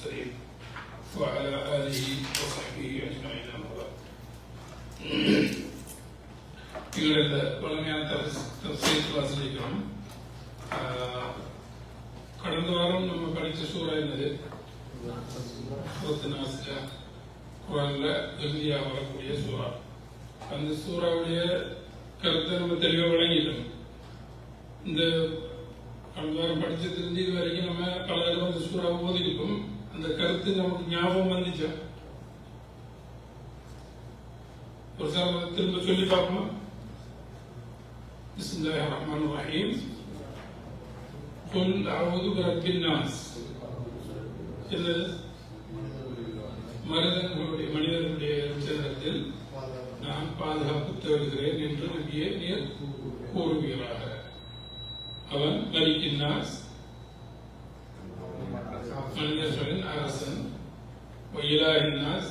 المرسلين وعلى آله وصحبه أجمعين أما بعد எங்களுடைய இந்த வலிமையான தப்சீர் கிளாஸ் இருக்கிறோம் கடந்த வாரம் நம்ம படித்த சூறா என்னது சூரத்து நாசியா குரான்ல இறுதியாக வரக்கூடிய சூறா அந்த சூறாவுடைய கருத்தை நம்ம தெளிவாக வழங்கிட்டோம் இந்த கடந்த வாரம் படிச்ச தெரிஞ்சு இது வரைக்கும் நம்ம பல தடவை அந்த சூறாவை ஓதிருக்கோம் அந்த கருத்து நமக்கு ஞாபகம் வந்துச்சா ஒரு சார் திரும்ப சொல்லி பார்ப்போம் بسم الله الرحمن الرحيم قل أعوذ برب الناس என்னது மனிதர்களுடைய மனிதர்களுடைய சேதத்தில் நான் பாதுகாப்பு தேடுகிறேன் என்று நபியே நீர் கூறுகிறாக அவன் மலிக்கின்னாஸ் إله الناس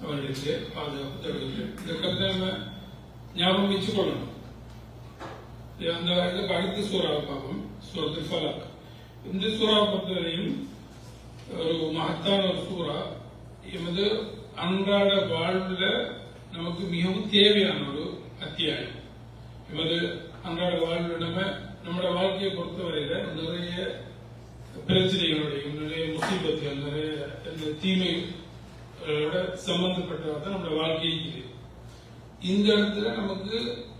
அவர்களுக்கு பாதுகாப்பு நம்ம ஞாபகம் வச்சுக்கொள்ளணும் அந்த வகையில் அடுத்த சூறாவை பார்ப்போம் சூரத்தில் ஃபலாக் இந்த சூறாவை பொறுத்தவரையும் ஒரு மகத்தான ஒரு சூறா எமது அன்றாட வாழ்வில் நமக்கு மிகவும் தேவையான ஒரு அத்தியாயம் எமது அன்றாட வாழ்வில் நம்ம நம்மளோட வாழ்க்கையை பொறுத்தவரையில நிறைய பிரச்சனைகளுடையும் நிறைய முசீபத்துகள் நிறைய இந்த சம்பந்தப்பட்டதான் நம்ம நம்மளோட வாழ்க்கை இந்த இடத்துல நமக்கு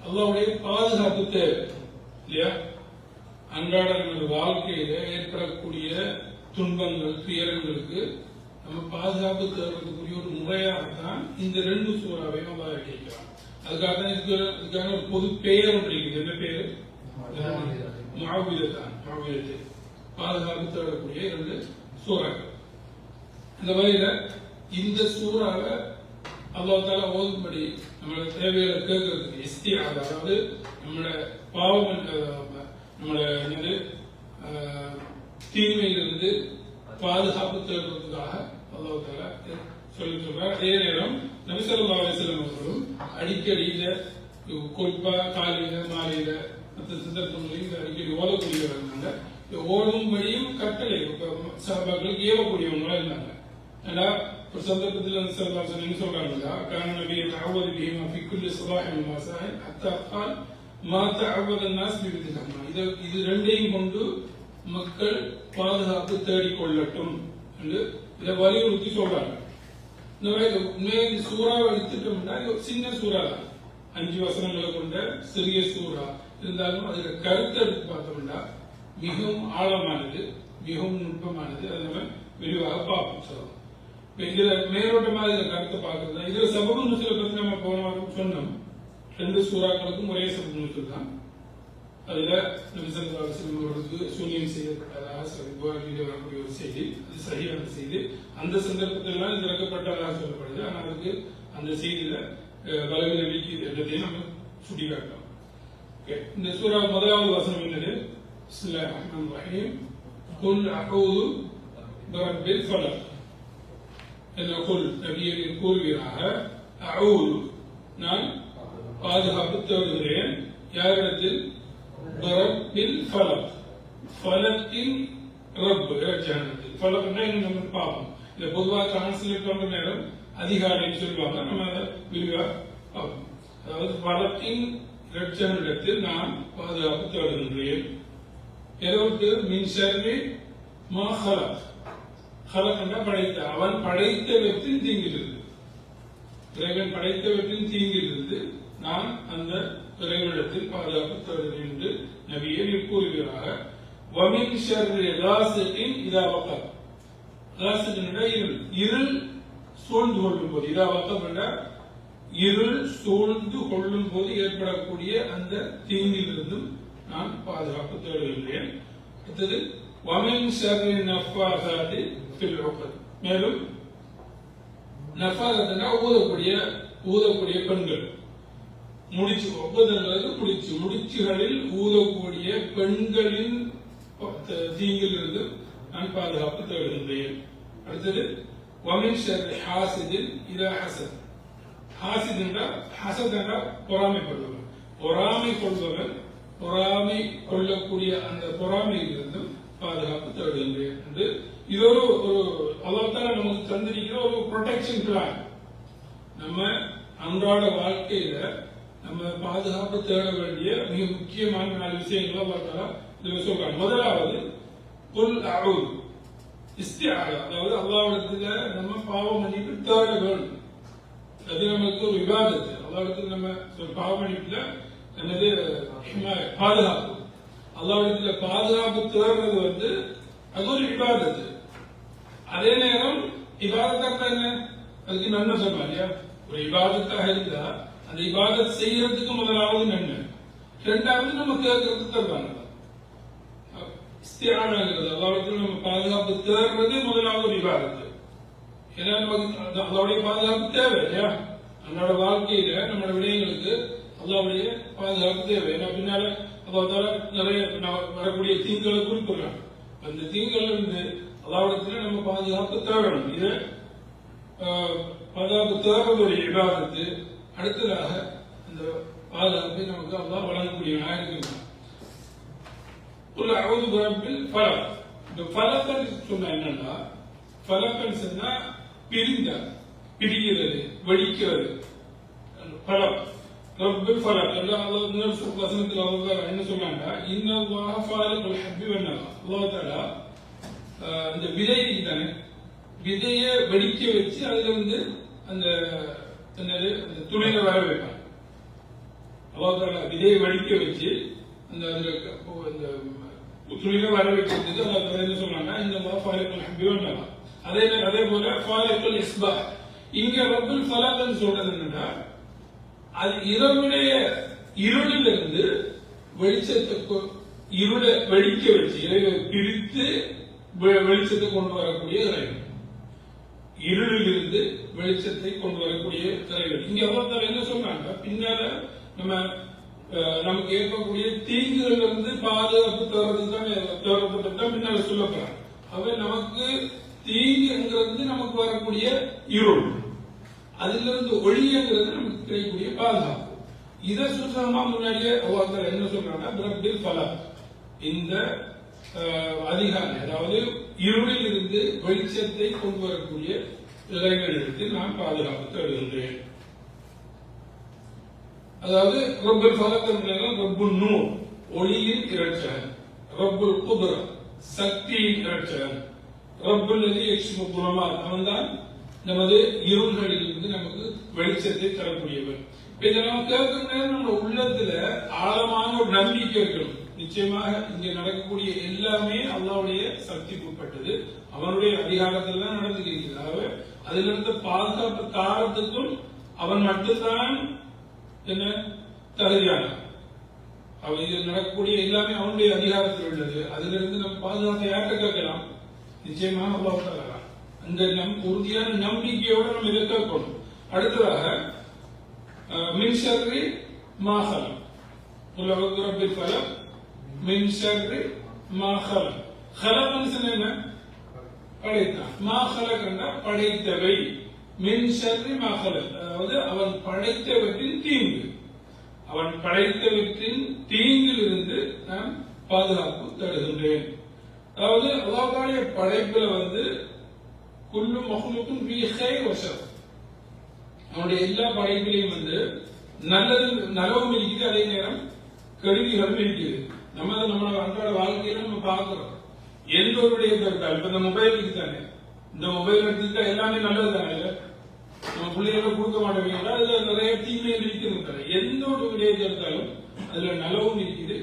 அல்லாவுடைய பாதுகாப்பு தேவை இல்லையா? அன்றாட நமது வாழ்க்கையில ஏற்படக்கூடிய துன்பங்கள் துயரங்களுக்கு நம்ம பாதுகாப்பு தேடுறதுக்குரிய ஒரு முறையாகத்தான் இந்த ரெண்டு சூறாவையும் அல்லா கேட்கிறான் அதுக்காக தான் இதுக்கு இதுக்கான ஒரு பொது பெயர் ஒன்று இருக்குது. என்ன பேர் மாவீரதான் மாவீரத்தை பாதுகாப்பு தேடக்கூடிய இரண்டு சூறாக்கள். இந்த வகையில இந்த சூறாவை அல்லாஹ் தாலா ஓதும்படி நம்மளோட தேவைகளை கேட்கறதுக்கு இஸ்தியாக அதாவது நம்மளோட பாவம் நம்மளோட என்னது தீமையிலிருந்து பாதுகாப்பு தேடுறதுக்காக அல்லாஹ் தாலா சொல்லி சொல்றார் அதே நேரம் நபிசல்லா அலிஸ்லாம் அவர்களும் அடிக்கடி குறிப்பா காலையில மாலையில மற்ற சந்தர்ப்பங்களையும் இதை அடிக்கடி ஓதக்கூடியவர்கள் ஓடும்படியும் கட்டளை சாபாக்களுக்கு ஏவக்கூடியவங்களா இருந்தாங்க. ஏன்னா ஒரு சந்தர்ப்பத்தில் அனுசரலாம் சொன்னீங்க சொல்றாங்க இல்லையா கான நபியை தகவல் பிஹிமா ஃபி குல்லி சலாஹின் மாசாஹின் அத்தா கால் மா தகவல் நாஸ் பிவித்திலாமா இது இது ரெண்டையும் கொண்டு மக்கள் பாதுகாப்பு தேடிக்கொள்ளட்டும் என்று இதை வலியுறுத்தி சொல்றாங்க இந்த மாதிரி உண்மையாக சூறாவை எடுத்துட்டோம்னா இது சின்ன சூறா தான் அஞ்சு வசனங்களை கொண்ட சிறிய சூறா இருந்தாலும் அதுல கருத்தை எடுத்து பார்த்தோம்னா மிகவும் ஆழமானது மிகவும் நுட்பமானது அதனால விரிவாக பார்ப்போம் சொல்லலாம் இதுல மேலோட்டமா இதுல கருத்தை பாக்குறது இதுல சபபு நுசுல பத்தி நம்ம போன சொன்னோம். ரெண்டு சூறாக்களுக்கும் ஒரே சபபு நுசுல் தான். அதுல நபிசல்லாசனங்களுக்கு சூன்யம் செய்யப்பட்டதாக புகாரிலே வரக்கூடிய ஒரு செய்தி அது சரியான செய்தி. அந்த சந்தர்ப்பத்திலாம் திறக்கப்பட்டதாக சொல்லப்படுது. ஆனா அதுக்கு அந்த செய்தியில பலவீன நம்பிக்கை என்றதையும் நம்ம சுட்டிக்காட்டோம். காட்டலாம் இந்த சூறா முதலாவது வசனம் என்னது? சில ரஹீம். குல் அகௌது பரப்பில் أن أقول أبيني أقول وراها أعود. نعم؟ قادها بالتوذرين يا رجل ضرب الفلق فلق رب رجع نجل فلق نين من بابا لبضوة تحصل لكم نيرم هذه هاري نشر بابا نعم هذا بلوية بابا هذا فلق رجع نجل نعم قادها بالتوذرين يرون من شر ما خلق. ஹலக் ஹலக் படைத்த அவன் படைத்தவற்றின் தீங்கிலிருந்து. இறைவன் படைத்தவற்றின் தீங்கிலிருந்து நான் அந்த இறைவனிடத்தில் பாதுகாப்பு தருகிறேன் என்று நபியை கூறுகிறாக. வமின் ஷர்ரி ராசிட்டின் இதா வக்கம் இருள். இருள் சூழ்ந்து கொள்ளும் போது இதாவக்கம் என்ற இருள் சூழ்ந்து கொள்ளும் போது ஏற்படக்கூடிய அந்த தீங்கிலிருந்தும் நான் பாதுகாப்பு தேடுகின்றேன். அடுத்தது வமின் ஷர்ரி நஃபாசாதி மேலும் நஃபாதத்துனா ஊதக்கூடிய ஊதக்கூடிய பெண்கள். முடிச்சு ஒப்பதங்கிறது முடிச்சு முடிச்சுகளில் ஊதக்கூடிய பெண்களின் தீங்கில் இருந்து நான் பாதுகாப்பு தேடுகின்றேன். அடுத்தது வமின் ஷர் ஹாசிதில் இதா ஹசத். ஹாசித் என்றால் ஹசத் என்றால் பொறாமை கொள்பவன். பொறாமை கொள்பவன் பொறாமை கொள்ளக்கூடிய அந்த பொறாமையிலிருந்து பாதுகாப்பு தேடுகின்றேன் என்று இது ஒரு ஒரு அல்லாத்தால நமக்கு தந்திருக்கிற ஒரு ப்ரொடெக்ஷன் பிளான் நம்ம அன்றாட வாழ்க்கையில நம்ம பாதுகாப்பு தேட வேண்டிய மிக முக்கியமான நாலு விஷயங்களை பார்த்தாலா இதுல சொல்றாங்க. முதலாவது புல் அருள் இஸ்தியாக அதாவது அல்லாவிடத்துல நம்ம பாவம் மன்னிப்பு தேட வேண்டும். அது நமக்கு ஒரு விவாதத்து அல்லாவிடத்துல நம்ம ஒரு பாவ மன்னிப்புல என்னது? பாதுகாப்பு. அல்லாவிடத்துல பாதுகாப்பு தேடுறது வந்து அது ஒரு விவாதத்து அதே நேரம் இபாதத்தாக என்ன? அதுக்கு நன்மை சொல்றா இல்லையா? ஒரு இபாதத்தாக இருந்தா அந்த இபாதத் செய்யறதுக்கு முதலாவது நன்மை. ரெண்டாவது நம்ம கேட்கறதுக்கு தருவாங்க இஸ்தியானாகிறது அதாவது நம்ம பாதுகாப்பு தேடுறது முதலாவது ஒரு இபாதத்து. ஏன்னா நமக்கு அல்லாவுடைய பாதுகாப்பு தேவை இல்லையா? நம்மளோட வாழ்க்கையில நம்மளோட விடயங்களுக்கு அல்லாவுடைய பாதுகாப்பு தேவை. ஏன்னா பின்னால அல்லாஹ் நிறைய வரக்கூடிய தீங்குகளை குறிப்பிடுறாங்க அந்த தீங்குகள் வந்து அல்லாவிடத்துல நம்ம பாதுகாப்பு தேடணும் இது ஆஹ், பாதுகாப்பு தேடுறது விவாதத்து அடுத்ததாக இந்த பாதுகாப்பை நமக்கு அல்லாஹ் வழங்கக்கூடியவனாக இருக்கின்றான் ஒரு அவது பிறப்பில் பலம் இந்த பலக்கல் சொன்னா என்னன்னா பலக்கல் சொன்னா பிரிந்த பிரிகிறது வெடிக்கிறது. பலம் ரப்பில் பலம் எல்லாம் அல்லாஹ் இன்னொரு சு- வசனத்தில் அல்லாஹ் என்ன சொன்னாங்க? இன்னல்லாஹ ஃபாலிகுல் ஹப்பி அல்லாஹ் தஆலா இந்த விதை தானே விதையை வெடிக்க வச்சு அதுல வந்து அந்த என்னது அந்த துணியில வர வைப்பாங்க. அல்லாஹ் விதையை வடிக்க வச்சு அந்த அதுல துணியில வர வைக்கிறதுக்கு அல்லாஹ் என்ன சொன்னாங்க இந்த மாதிரி அதே அதே போல ஃபாலிக்குல் இஸ்பா. இங்க ரப்பல் ஃபலக்னு சொல்றது என்னன்னா அது இரவுடைய இருளிலிருந்து வெளிச்சத்தை இருளை வெடிக்க வச்சு இறைவை பிரித்து வெளிச்சத்தை கொண்டு வரக்கூடிய இறைவன். இருளிலிருந்து வெளிச்சத்தை கொண்டு வரக்கூடிய இறைவன். இங்க அல்லாஹ் என்ன சொல்றாங்க? பின்னால நம்ம அஹ், நமக்கு ஏற்படக்கூடிய தீங்குகள் இருந்து பாதுகாப்பு தர்றதுக்கு தான் தேவைப்பட்டு தான் பின்னால சொல்லப்படுறாங்க. அவை நமக்கு தீங்குங்கிறது நமக்கு வரக்கூடிய இருள். அதுல இருந்து ஒளியங்கிறது நமக்கு கிடைக்கக்கூடிய பாதுகாப்பு. இதை சுத்தமா முன்னாடியே என்ன சொல்றாங்கன்னா பிரபில் இந்த அதிகாரி அதாவது இருளில் இருந்து வெளிச்சத்தை கொண்டு வரக்கூடிய இளைஞர்களுக்கு நான் பாதுகாப்பு தருகின்றேன். அதாவது ரப்பல் ஃபலக் என்கிறது ரப்புல் ஒளியின் இறைச்சகன் ரப்புல் குதிர சக்தியின் இறைச்சகன் ரப்புல் நதி யக்ஷ்மு குலமாத் அவன்தான் நமது இருள்களில் இருந்து நமக்கு வெளிச்சத்தை தரக்கூடியவன். இதை நம்ம கேட்கிற நேரம் நம்ம உள்ளத்துல ஆழமான ஒரு நம்பிக்கை இருக்கணும். நிச்சயமாக இங்க நடக்கக்கூடிய எல்லாமே அல்லாவுடைய சக்திக்கு உட்பட்டது அவனுடைய அதிகாரத்தில் தான் ஆகவே அதிலிருந்து பாதுகாப்பு காரணத்துக்கும் அவன் மட்டும்தான் என்ன? தகுதியான அவன் இதில் நடக்கக்கூடிய எல்லாமே அவனுடைய அதிகாரத்தில் உள்ளது. அதிலிருந்து நம்ம பாதுகாப்பை யார்கிட்ட கேட்கலாம்? நிச்சயமாக அல்லாஹ் தரலாம் அந்த நம் உறுதியான நம்பிக்கையோடு நம்ம இதை கேட்கணும். அடுத்ததாக அஹ், மின் ஷர்ரி மாஹலம் மின் ஷர்ரி மாஹலம் ஹலகன் என்ன படைத்தான் மாஹலக் என்றால் படைத்தவை மின் ஷர்ரி மாஹலக் அதாவது அவன் படைத்தவற்றின் தீங்கு அவன் படைத்தவற்றின் தீங்கில் இருந்து நான் பாதுகாப்பு தருகின்றேன் அதாவது அல்லாஹ்வுடைய படைப்புல வந்து குல்லு மஹ்லுக்கும் அவனுடைய எல்லா படைப்பிலையும் வந்து நல்லது நலவும் இருக்குது அதே நேரம் கருவிகளும் இருக்குது நம்ம அதை நம்மளோட அன்றாட வாழ்க்கையில நம்ம பாக்குறோம் எந்த ஒரு விடயத்தை இப்ப இந்த மொபைல் இருக்கு தானே இந்த மொபைல் எடுத்துக்கிட்டா எல்லாமே நல்லது தானே இல்ல? நம்ம பிள்ளைகளை கொடுக்க மாட்டோம் அதுல நிறைய தீமைகள் இருக்குது எந்த ஒரு விடயத்தை எடுத்தாலும் அதுல நலவும் இருக்குது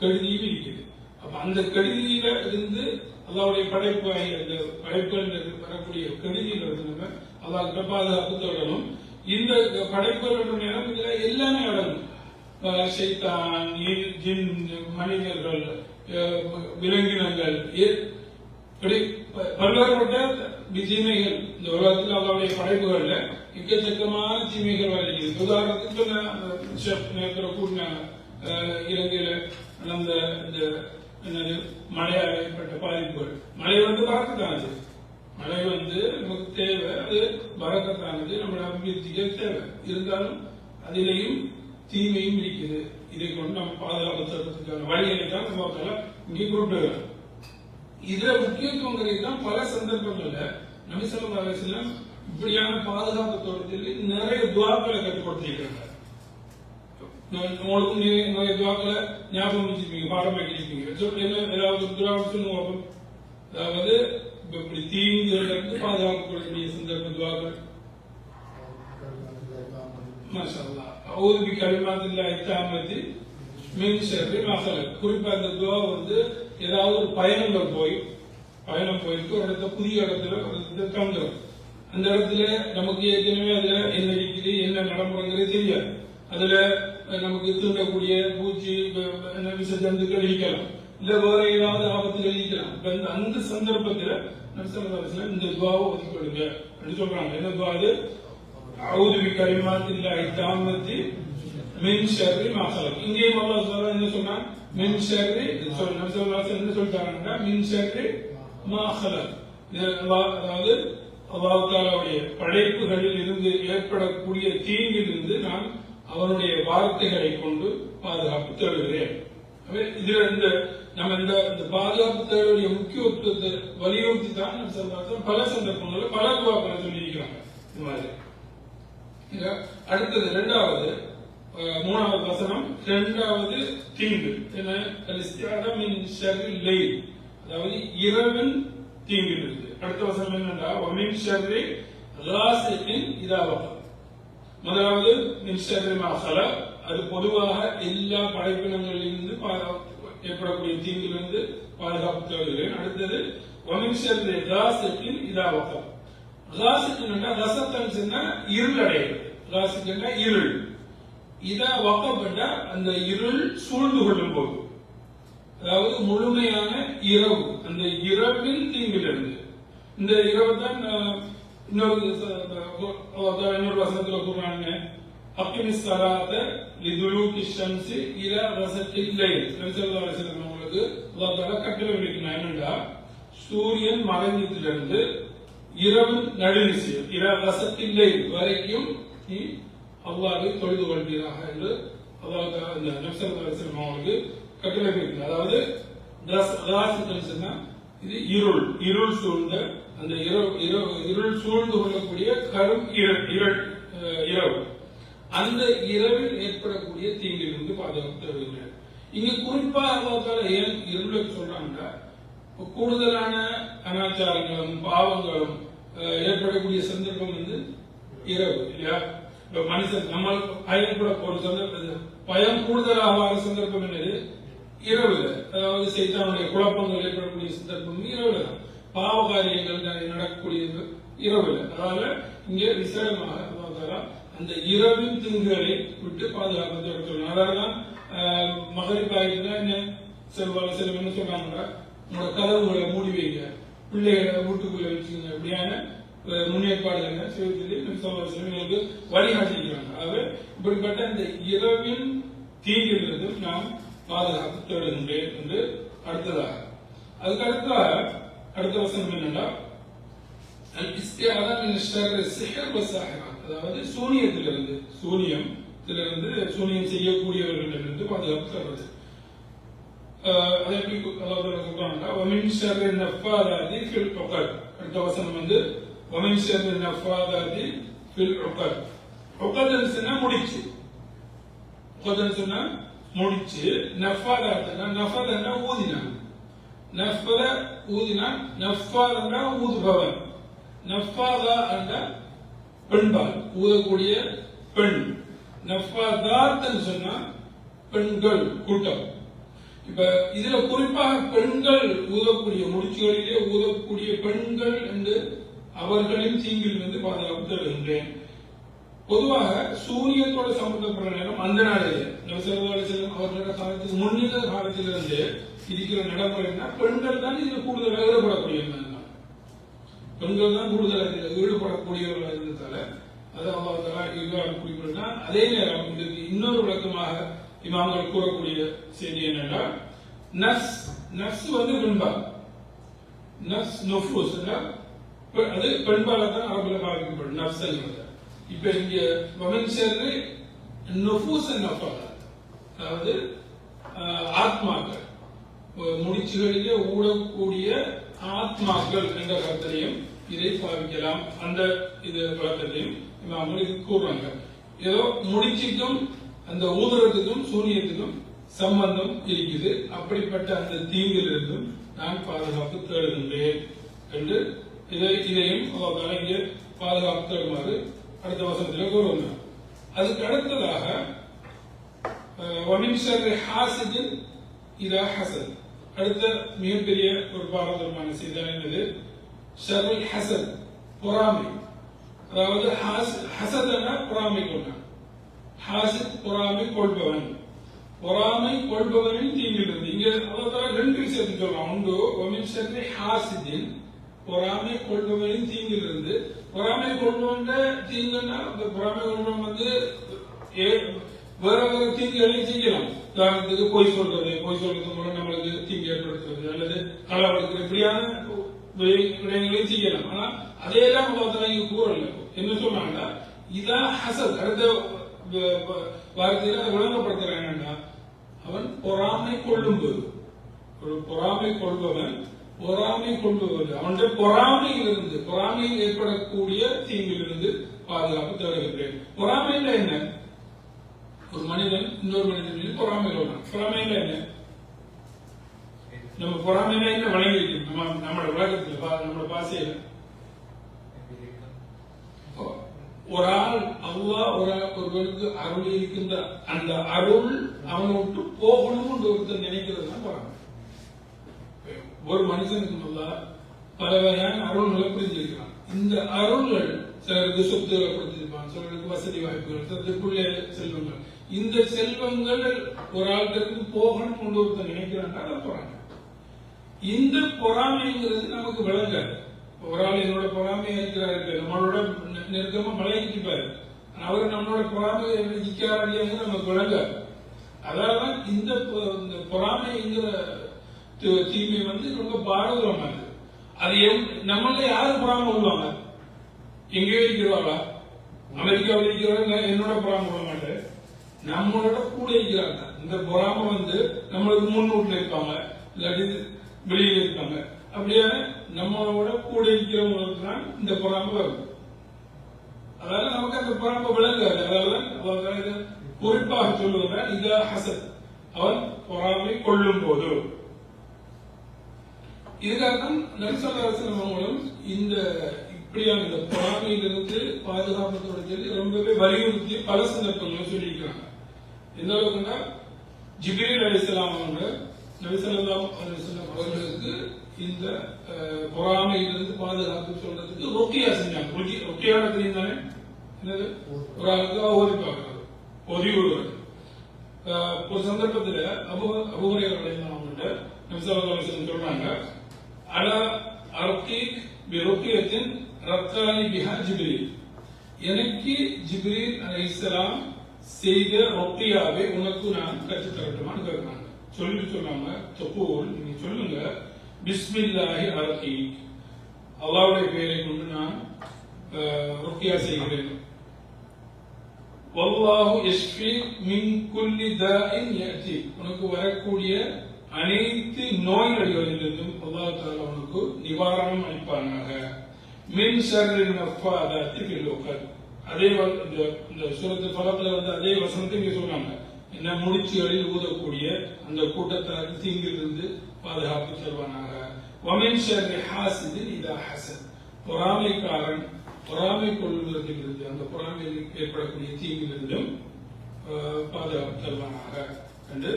கெடுதியும் இருக்குது. அப்ப அந்த கெடுதியில இருந்து அதாவுடைய படைப்பு அந்த படைப்புகள் வரக்கூடிய கெடுதியில இருந்து நம்ம அதாவது பாதுகாப்பு தொடரணும். இந்த படைப்புகள் நேரம் இதுல எல்லாமே அடங்கும். சைத்தான் ஜின் மனிதர்கள் விலங்கினங்கள் இப்படி ப- பல்வேறுபட்ட தீமைகள் இந்த உலகத்தில் அவருடைய படைப்புகள்ல எக்கச்சக்கமான தீமைகள் வருகிறது உதாரணத்துக்கு சொன்ன கூட்டின அஹ், இலங்கையில நடந்த இந்த என்னது மழையால் ஏற்பட்ட பாதிப்புகள். மழை வந்து பறக்கத்தானது. மழை வந்து நமக்கு தேவை. அது பறக்கத்தானது. நம்மளை அபிவிருத்திக்கு தேவை. இருந்தாலும் அதிலேயும் தீமையும் இருக்குது இதை கொண்டு நம்ம பாதுகாப்பதற்கான வழிகளை தான் நம்ம இங்கே குறிப்பிடுகிறோம் இதுல முக்கியத்துவம் தான் பல சந்தர்ப்பங்கள்ல நபிசல்லம் அலிஸ்லாம் இப்படியான பாதுகாப்பு தோட்டத்தில் நிறைய துவாக்களை கற்றுக் கொடுத்திருக்கிறாங்க. உங்களுக்கும் நிறைய துவாக்களை ஞாபகம் வச்சிருப்பீங்க பாடம் என்ன ஏதாவது பாப்போம். அதாவது இப்ப இப்படி தீங்குகள்ல இருந்து பாதுகாக்கக்கூடிய சந்தர்ப்ப துவாக்கள். மாஷா அல்லாஹ் அவுது பி கலிமாத்தில்லாஹி தாமத்தி மின் ஷர்ரி குறிப்பா அந்த துவா வந்து ஏதாவது ஒரு பயணங்கள் போய் பயணம் போயிட்டு ஒரு இடத்துல புதிய இடத்துல ஒரு இடத்துல தங்குறோம் அந்த இடத்துல நமக்கு ஏற்கனவே அதுல என்ன இருக்குது என்ன நடைமுறைங்கிறது தெரியாது. அதுல நமக்கு தூண்டக்கூடிய பூச்சி என்ன விஷ ஜந்துக்கள் இருக்கலாம். இல்ல வேற ஏதாவது ஆபத்துகள் இருக்கலாம். இப்ப அந்த சந்தர்ப்பத்துல நபிசல்லாஸ்ல இந்த துவாவை ஒதுக்கிடுங்க அப்படின்னு சொல்றாங்க. என்ன துவா அது? அவுது பி கலிமாத்தில்லாஹி தாமத்தி மின் ஷர்ரி மா ஹலக் இங்கேயும் அல்லாஹ் சொல்ல என்ன சொன்னா மின் ஷர்ரி சொல்ல நபி ஸல்லல்லாஹு அலைஹி என்ன சொல்லிட்டாங்கன்னா மின் ஷர்ரி மா ஹலக் இது அல்லாஹ் அதாவது அல்லாஹ் தஆலாவுடைய படைப்புகளில் இருந்து ஏற்படக்கூடிய தீங்கிலிருந்து நான் அவனுடைய வார்த்தைகளை கொண்டு பாதுகாப்பு தேடுகிறேன். ஆகவே இதுல இந்த நம்ம இந்த இந்த பாதுகாப்பு தேவையுடைய முக்கியத்துவத்தை வலியுறுத்தி தான் நம்ம பல சந்தர்ப்பங்களில் பல துவாக்களை சொல்லியிருக்கிறாங்க. இந்த மாதிரி. அடுத்தது இரண்டாவது மூணாவது வசனம் இரண்டாவது தீங்கு. என்ன? அதாவது இரவின் தீங்கு இருந்து. அடுத்த வசனம் என்னன்னா வமின் ஷர்ரி ராசிக்கின் இதா முதலாவது மின் அது பொதுவாக எல்லா படைப்பினங்களிலிருந்து ஏற்படக்கூடிய தீங்கிலிருந்து பாதுகாப்பு தேடுகிறேன் அடுத்தது வமின் ஷர்ரி ராசிக்கின் இதா ராசிக்குன்னா ரசத்தன் சொன்னா இருள். அடையுது ராசிக்குன்னா இருள் இத வக்கப்பட்ட அந்த இருள் சூழ்ந்து கொள்ளும் போது. அதாவது முழுமையான இரவு. அந்த இரவின் தீங்கிலிருந்து. இந்த இரவு தான் இன்னொரு ச- இன்னொரு வசனத்துல கூறாங்க அக்கினி சலாத்த லிதுலூகி ஷம்சி இல ரசத்தில் லைல். நபிசல்லா அலிஸ்லாம் அவங்களுக்கு அல்லாஹ் கட்டளை விடுக்கிறான். என்னன்னா சூரியன் மறைஞ்சதிலிருந்து இரவு நடுநிசி இர ரசத்தில்லை வரைக்கும் நீ அவ்வாறு தொழுது கொள்வீராக என்று அல்லாஹ் அந்த இந்த நபிசல்லா அவங்களுக்கு கட்டளை அதாவது சொன்னா இது இருள் இருள் சூழ்ந்த அந்த இரவு இரவு இருள் சூழ்ந்து கொள்ளக்கூடிய கரும் இருள் இருள் இரவு. அந்த இரவில் ஏற்படக்கூடிய தீங்கிலிருந்து பாதுகாப்பு தருகிறார். இங்க குறிப்பா அல்லாஹ் ஏன் இருளை சொல்றாங்கன்னா கூடுதலான அனாச்சாரங்களும் பாவங்களும் ஏற்படக்கூடிய சந்தர்ப்பம் வந்து இரவு இல்லையா? இப்ப மனுஷன் நம்ம பயன்பட போற சந்தர்ப்பம் பயம் கூடுதலாக வர சந்தர்ப்பம் என்னது? இரவுல. அதாவது செய்தானுடைய குழப்பங்கள் ஏற்படக்கூடிய சந்தர்ப்பம் இரவுல தான். பாவ காரியங்கள் நடக்கக்கூடிய நடக்கக்கூடியது இரவுல. அதனால இங்கே விசேடமாக அந்த இரவின் தீங்குகளை விட்டு பாதுகாப்பு சொல்லணும் அதனாலதான் மகரிப்பாயிருந்தா என்ன? செல்வாள் செல்வம் என்ன உங்களோட கதவுகளை மூடி வைங்க. பிள்ளைகளை வீட்டுக்குள்ள வச்சுங்க அப்படியான முன்னேற்பாடு முன்னேற்பாடுகளை செய்ய சொல்லி எங்களுக்கு வழிகாட்டிக்கிறாங்க ஆகவே இப்படிப்பட்ட இந்த இரவின் தீங்கிலிருந்தும் நாம் பாதுகாப்பு தேடுகின்றேன் என்று அடுத்ததாக. அதுக்கு அடுத்த அடுத்த வசனம் என்னன்னா அதாவது சூனியத்திலிருந்து சூனியம் சூனியம் செய்யக்கூடியவர்களிடமிருந்து பாதுகாப்பு தருவது அதே சொல்றாங்க ஒமின் ஷர் நஃபாதாதி ஃபில் உகத் அடுத்த வசனம் வந்து ஒமின் ஷர் நஃபாதாதி ஃபில் உகத் உகத்னு சொன்னா முடிச்சு உகத்னு சொன்னா முடிச்சு நஃபாதாத்னா நஃபதன்னா ஊதினான் நஃபத ஊதினான் நஃபாதன்னா ஊதுபவன் நஃபாதா என்ற பெண்பால் ஊதக்கூடிய பெண் நஃபாதாத்னு சொன்னா பெண்கள் கூட்டம் இப்ப இதுல குறிப்பாக பெண்கள் ஊதக்கூடிய முடிச்சுகளிலே ஊதக்கூடிய பெண்கள் என்று அவர்களின் தீங்கில் இருந்து பாதுகாப்பு தருகின்றேன். பொதுவாக சூரியத்தோட சம்பந்தப்பட்ட நேரம் அந்த நாளிலே நபி அவர்களோட காலத்துக்கு முன்னில காலத்திலிருந்து இருக்கிற நடைமுறைன்னா பெண்கள் தான் இதுல கூடுதலாக ஈடுபடக்கூடியவங்க பெண்கள் தான் கூடுதலாக இதுல ஈடுபடக்கூடியவர்களாக இருந்ததால அது அல்லாஹ் இவ்வாறு குறிப்பிடுனா அதே நேரம் இன்னொரு விளக்கமாக இமாம்கள் கூறக்கூடிய செய்தி என்னன்னா நஸ் நஸ் வந்து பெண்பா நஸ் நுஃபூஸ் அது பெண்பால தான் அரபுல பாதிக்கப்படும் நப்ஸ் இப்ப இங்க வமன் சேர்ந்து நுஃபூஸ் நஃபால் அதாவது ஆஹ், ஆத்மாக்கள். முடிச்சுகளிலே ஊடக்கூடிய ஆத்மாக்கள் என்ற கருத்திலையும் இதை பாவிக்கலாம். அந்த இது பழக்கத்தையும் இமாம்கள் இது கூறுறாங்க. ஏதோ முடிச்சுக்கும் அந்த ஊதுறதுக்கும் சூரியத்துக்கும் சம்பந்தம் இருக்குது. அப்படிப்பட்ட அந்த தீங்கிலிருந்தும் நான் பாதுகாப்பு தேடுகின்றேன் என்று இதை இதையும் அல்லாஹ் இங்கே பாதுகாப்பு தேடுமாறு அடுத்த வசனத்தில் கூறுகிறார் அதுக்கு அடுத்ததாக ஹாசிதின் இதா ஹசன் அடுத்த மிகப்பெரிய ஒரு பாரதமான செய்தி என்பது ஷர்ல் ஹசன் பொறாமை. அதாவது ஹசதன பொறாமை கொண்டான் ஹாசித் பொறாமை கொள்பவன். பொறாமை கொள்பவனின் தீங்கிலிருந்து. இங்க அல்லாஹ் ரெண்டு விஷயத்தை சொல்லலாம் உண்டு ஒமின் ஷர்ரி ஹாசிதின். பொறாமை கொள்பவனின் தீங்கிலிருந்து. பொறாமை கொள்பவன் தீங்குன்னா அந்த பொறாமை கொள்பவன் வந்து வேற வேற தீங்குகளையும் செய்யலாம் உதாரணத்துக்கு பொய் சொல்றது. பொய் சொல்றது மூலம் நம்மளுக்கு தீங்கு ஏற்படுத்துறது. அல்லது களவெடுக்கிறது இப்படியான விடயங்களையும் செய்யலாம் ஆனா அதையெல்லாம் அல்லாஹ் இங்க கூறல. என்ன சொன்னாங்கன்னா இதான் ஹசத். அடுத்த வார்த்தையில அதை விளங்கப்படுத்துறேன் என்னன்னா அவன் பொறாமை கொள்ளும்போது ஒரு பொறாமை கொள்பவன் பொறாமை கொள்பவன். அவனுடைய பொறாமையிலிருந்து பொறாமையில் ஏற்படக்கூடிய தீங்கிலிருந்து பாதுகாப்பு தருகின்றேன் பொறாமையில என்ன? ஒரு மனிதன் இன்னொரு மனிதன் மீது பொறாமை கொள்றான். பொறாமைன்னா என்ன? நம்ம பொறாமையில என்ன? வழங்கி நம்ம நம்மளோட உலகத்துல நம்மளோட பாசையில ஒரு ஆள் அல்லாஹ் ஒரு ஒருவனுக்கு அருள் இருக்கின்ற அந்த அருள் அவனை விட்டு போகணும்னு ஒருத்தர் நினைக்கிறது தான் ஒரு மனுஷனுக்கு நல்லா பல வகையான அருள்களை புரிஞ்சிருக்கிறான். இந்த அருள்கள் சிலருக்கு சொத்துகளை கொடுத்திருப்பான் சிலருக்கு வசதி வாய்ப்புகள் சிலருக்குள்ளே செல்வங்கள். இந்த செல்வங்கள் ஒரு ஆள்கிட்ட போகணும் கொண்டு ஒருத்தர் நினைக்கிறான் அதை போறாங்க. இந்த பொறாமைங்கிறது நமக்கு விளங்காது. ஒரு ஆள் என்னோட பொறாமையா இருக்கிறாரு நம்மளோட நெ- நெருக்கமா மலையிட்டிருப்பாரு அவரு நம்மளோட பொறாமை நிக்கிறாரியாங்க நமக்கு நம்ம குழங்க இந்த இந்த பொறாமைங்கிற தீமை வந்து ரொம்ப பாரதூரமானது அது. நம்மள யாரு பொறாமை கொள்வாங்க எங்கேயோ இருக்கிறாளா அமெரிக்காவில் இருக்கிறவங்க என்னோட பொறாமை கொள்ள மாட்டேன் நம்மளோட கூட இருக்கிறாங்க இந்த பொறாமை வந்து நம்மளுக்கு முன்னூட்டில் இருப்பாங்க. இல்லாட்டி வெளியில இருப்பாங்க. அப்படியான நம்மளோட கூட இருக்கிறவங்களுக்கு தான் இந்த பொறாமை வரும் அதனால நமக்கு அந்த பொறாமை விளங்காது. அதனால இதை குறிப்பாக சொல்லுவதால் இதா ஹசத். அவன் பொறாமை கொள்ளும் போது இதுக்காகத்தான் நரிசல்லாசனம் இந்த இப்படியான இந்த பொறாமையிலிருந்து பாதுகாப்பத்தோட சொல்லி ரொம்பவே வலியுறுத்தி பல சந்தர்ப்பங்களும் சொல்லியிருக்கிறாங்க. எந்த அளவுக்குன்னா ஜிப்ரீல் அலிஸ்லாம் அவங்க நபிசல்லாம் அவர்களுக்கு இந்த பொறாமையிலிருந்து பாதுகாப்பு சொல்றதுக்கு ரொக்கியா செஞ்சாங்க. ரொக்கி- ரொக்கியான தெரியும் தானே? என்னது? ஒரு ஆளுக்கு ஓதி பார்க்கறது ஓதி விடுவது ஒரு சந்தர்ப்பத்தில் அபு அபுஹரையர் அவங்கள்ட்ட நபிசல்லாம் சொல்றாங்க அலா அர்கீக் பிருக்கியத்தின் ரத்தானி பிஹா ஜிப்ரீல். எனக்கு ஜிப்ரீல் இஸ்லாம் செய்த ரொக்கியாவை உனக்கு நான் கற்றுத்தரட்டுமான்னு கேட்கிறாங்க சொல்லி சொன்னாங்க தொப்பு நீங்க சொல்லுங்க. பிஸ்மில்லாஹி அர்கீக் அல்லாவுடைய பெயரை கொண்டு நான் ருக்கியா செய்கிறேன். வல்லாஹு யஷ்ஃபி மின் குல்லி தாஇன் யஅதி. உனக்கு வரக்கூடிய அனைத்து நோய்களிலிருந்தும் அல்லாஹ் தஆலா உனக்கு நிவாரணம் அளிப்பானாக. மின் ஷர்ரின் நஃபாதாத்தி ஃபில் உகத் அதே இந்த இந்த சூரத்து ஃபலக்ல வந்து அதே வசனத்தை இங்க சொன்னாங்க. என்ன முடிச்சுகளில் ஊதக்கூடிய அந்த கூட்டத்தார் தீங்கிலிருந்து பாதுகாப்பு தருவானாக. வமின் ஷர்ரி ஹாசிதின் இதா ஹசத் பொறாமைக்காரன் பொறாமை கொள்வதிலிருந்து அந்த பொறாமையில் ஏற்படக்கூடிய தீங்கிலிருந்தும் பாதுகாப்பு தருவானாக. என்று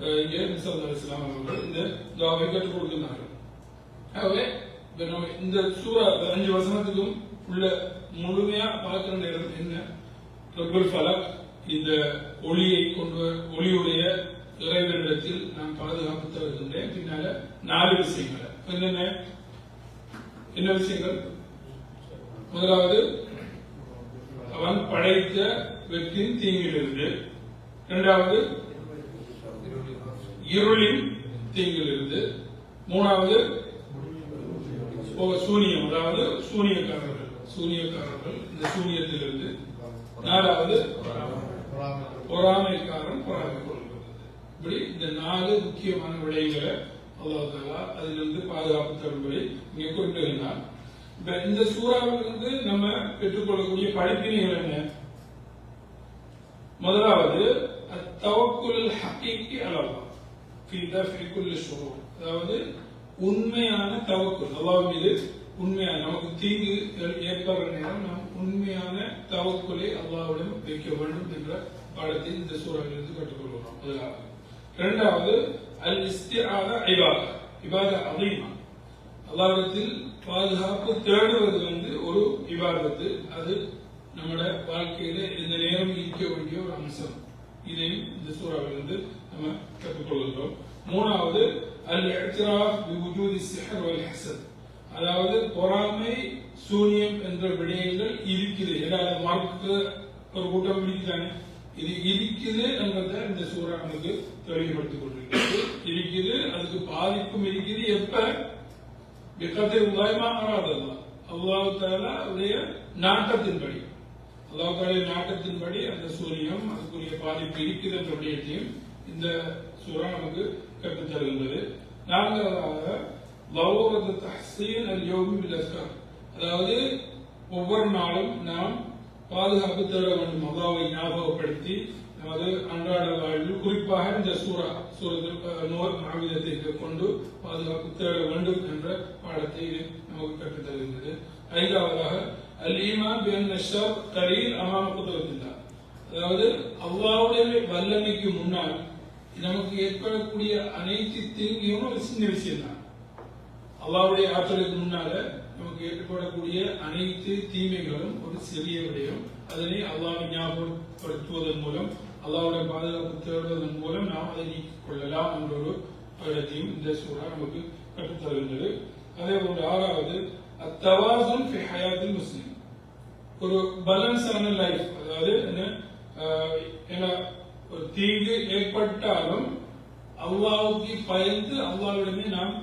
அஹ், இங்கே நிசல் அலிஸ்லாம் அவர்கள் இந்த துவாவை கற்றுக் கொடுக்கின்றார்கள். ஆகவே நம்ம இந்த சூறா அஞ்சு வசனத்துக்கும் உள்ள முழுமையா பார்க்கிற நேரம் என்ன? ரப்பல் ஃபலக் இந்த ஒளியை கொண்டு ஒளியுடைய இறைவனிடத்தில் நான் பாதுகாப்பு தருகின்றேன். பின்னால நாலு விஷயங்கள். என்னென்ன? என்ன விஷயங்கள்? முதலாவது அவன் படைத்த வெற்றின் தீங்கிலிருந்து. இரண்டாவது இருளின் தீங்கிலிருந்து. மூணாவது சூனியம். அதாவது சூனியக்காரர்கள். சூனியக்காரர்கள். இந்த சூனியத்திலிருந்து. நாலாவது பொறாமைக்காரன் பொறாமை கொள்வது. இப்படி இந்த நாலு முக்கியமான விடயங்களை அல்லாஹ் அதிலிருந்து பாதுகாப்பு தரும்படி இங்கே குறிப்பிட்டிருந்தார் இப்ப இந்த சூறாவிலிருந்து நம்ம பெற்றுக்கொள்ளக்கூடிய படிப்பினைகள் என்ன? முதலாவது அத்தவக்குல் ஹக்கீக்கி அலவா. அதாவது உண்மையான தவக்குள் அல்லாஹ் மீது உண்மையான நமக்கு தீங்கு ஏற்படுற நேரம் நாம் உண்மையான தவக்குலை அல்லாவிடம் வைக்க வேண்டும் என்ற பாடத்தை இந்த சூறாவிலிருந்து கற்றுக்கொள்கிறோம். முதலாவது. இரண்டாவது அல் இஸ்திஆத இபாதா. இபாதா அதிகமா அல்லாவிடத்தில் பாதுகாப்பு தேடுவது வந்து ஒரு விவாதத்து அது நம்முடைய வாழ்க்கையில இந்த நேரம் இருக்க வேண்டிய ஒரு அம்சம். இதையும் இந்த சூறாவிலிருந்து நம்ம கற்றுக்கொள்கிறோம் மூணாவது அல் எத்திராஃப் பிவுஜூதி சிஹர் வல் அதாவது பொறாமை சூனியம் என்ற விடயங்கள் இருக்குது. ஏன்னா மார்க்கு ஒரு கூட்டம் பிடிக்கிறாங்க இது இருக்குது என்றதை இந்த சூறா நமக்கு தெளிவுபடுத்திக் கொண்டிருக்கிறது. இருக்குது அதுக்கு பாதிப்பும் இருக்குது. எப்ப? வெக்கத்தை உதாயமா ஆறாதல்லா அல்லாஹ் தாலா நாட்டத்தின்படி. அல்லாஹ் நாட்டத்தின்படி அந்த சூரியம் அதுக்குரிய பாதிப்பு இருக்குது என்ற விடயத்தையும் இந்த சூறா நமக்கு கற்றுத்தருகின்றது. நான்காவதாக லௌரது தஹ்சீன் அல் யோமி பில் அதாவது ஒவ்வொரு நாளும் நாம் பாதுகாப்பு தேட வேண்டும். அல்லாவை ஞாபகப்படுத்தி நமது அன்றாட வாழ்வில் குறிப்பாக இந்த சூரா சூரத்தில் நோர் மாவிதத்தை கொண்டு பாதுகாப்பு தேட வேண்டும் என்ற பாடத்தை நமக்கு கற்றுத் தருகின்றது. ஐந்தாவதாக அல் ஈமான் பின் ஷர் கரீர் அமாம குதிரத்தில்லார் அதாவது அல்லாவுடைய வல்லமைக்கு முன்னால் நமக்கு ஏற்படக்கூடிய அனைத்து தீங்கியும் ஒரு சின்ன விஷயம் தான் அல்லாவுடைய ஆற்றலுக்கு முன்னால நமக்கு ஏற்படக்கூடிய அனைத்து தீமைகளும் ஒரு சிறிய விடயம் அதனை அல்லாஹ் ஞாபகப்படுத்துவதன் மூலம் அல்லாவுடைய பாதுகாப்பு தேடுவதன் மூலம் நாம் அதை நீக்கிக் கொள்ளலாம் என்ற ஒரு இடத்தையும் இந்த சூறா நமக்கு கற்றுத்தருகின்றது. அதே போன்று ஆறாவது அத்தவாசம் ஃபி ஹயாத்தில் முஸ்லிம். ஒரு பேலன்ஸான லைஃப் அதாவது என்ன என்ன ஒரு தீங்கு ஏற்பட்டாலும் அல்லாவுக்கு பயந்து அல்லாவிடமே நாம்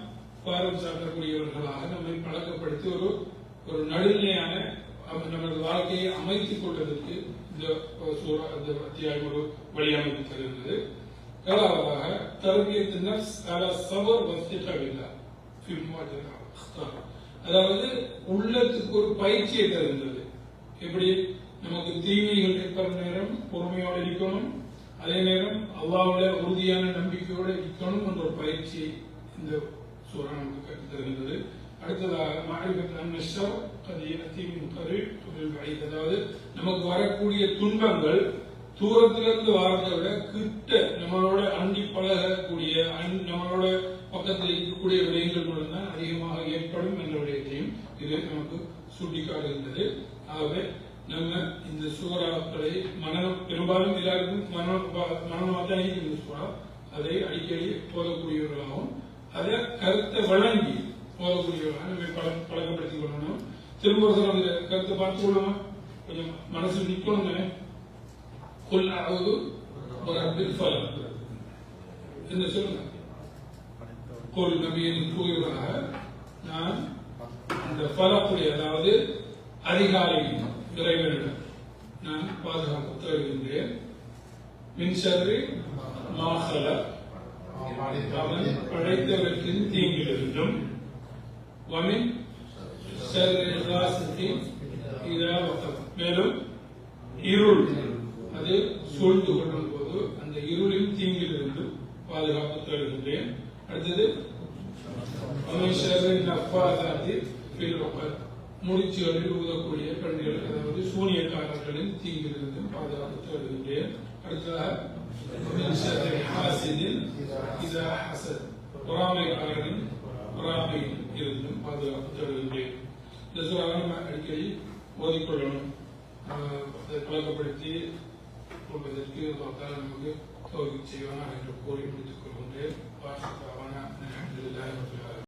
பாரம் சாட்டக்கூடியவர்களாக நம்மை பழக்கப்படுத்தி ஒரு ஒரு நடுநிலையான நமது வாழ்க்கையை அமைத்துக் கொள்வதற்கு இந்த சூறா இந்த அத்தியாயம் ஒரு வழியமைப்பு தருகிறது ஏழாவதாக தரபியத்து நஃப்ஸ் அல சபர் வஸ்திகவில்லா அதாவது உள்ளத்துக்கு ஒரு பயிற்சியை தருகிறது எப்படி? நமக்கு தீமைகள் ஏற்படும் நேரம் பொறுமையோடு இருக்கணும். அதே நேரம் அல்லாவுல உறுதியான நம்பிக்கையோடு இருக்கணும் என்ற ஒரு பயிற்சியை இந்த சூறா நமக்கு கற்றுத் அடுத்ததாக மாறிபத் அன்னஷர் கரு அதாவது நமக்கு வரக்கூடிய துன்பங்கள் தூரத்திலிருந்து வாரதை விட கிட்ட நம்மளோட அண்டி பழகக்கூடிய நம்மளோட பக்கத்தில் இருக்கக்கூடிய விடயங்கள் மூலம் தான் அதிகமாக ஏற்படும் என்ற விடயத்தையும் இது நமக்கு சுட்டிக்காட்டுகின்றது. ஆகவே நம்ம இந்த சூறாக்களை மனம் பெரும்பாலும் எல்லாருக்கும் மனம் மனமாக தான் இருக்குது இந்த சூறா அதை அடிக்கடி போதக்கூடியவர்களாகவும் அதே கருத்தை வழங்கி போதக்கூடிய பழக்கப்படுத்திக் கொள்ளணும் திரும்ப ஒரு கருத்தை பார்த்து கொள்ளணும் கொஞ்சம் மனசு நிக்கணும் தானே கொல் ஒரு அப்துல் ஃபலம் என்ன சொல்லுங்க. கொல் நபியின் நான் அந்த ஃபலக்குடைய அதாவது அதிகாலை இறைவனிடம் நான் பாதுகாப்பு தருகின்றேன் மின்சரி மாசல அவன் படைத்தவற்றின் தீங்கிலிருந்தும் வமின் மேலும் இருள் அது சூழ்ந்து கொள்ளும் போது அந்த இருளின் தீங்கிலிருந்து பாதுகாப்பு தருகின்றேன். அடுத்தது முடிச்சுகளில் ஊதக்கூடிய பெண்கள் அதாவது சூனியக்காரர்களின் தீங்கிலிருந்து பாதுகாப்பு தருகின்றேன். அடுத்ததாக அமைச்சரை ஹாசினில் இதா ஹசத் பொறாமைக்காரரின் பொறாமையில் இருந்தும் பாதுகாப்பு தருகின்றேன் இந்த சூறாவை நம்ம அடிக்கடி ஓதிக்கொள்ளணும் ஆஹ் அதை பழக்கப்படுத்தி கொள்வதற்கு அல்லாஹ் நமக்கு தோல்வி செய்வானா என்று கூறி முடித்துக் கொள்கின்றேன்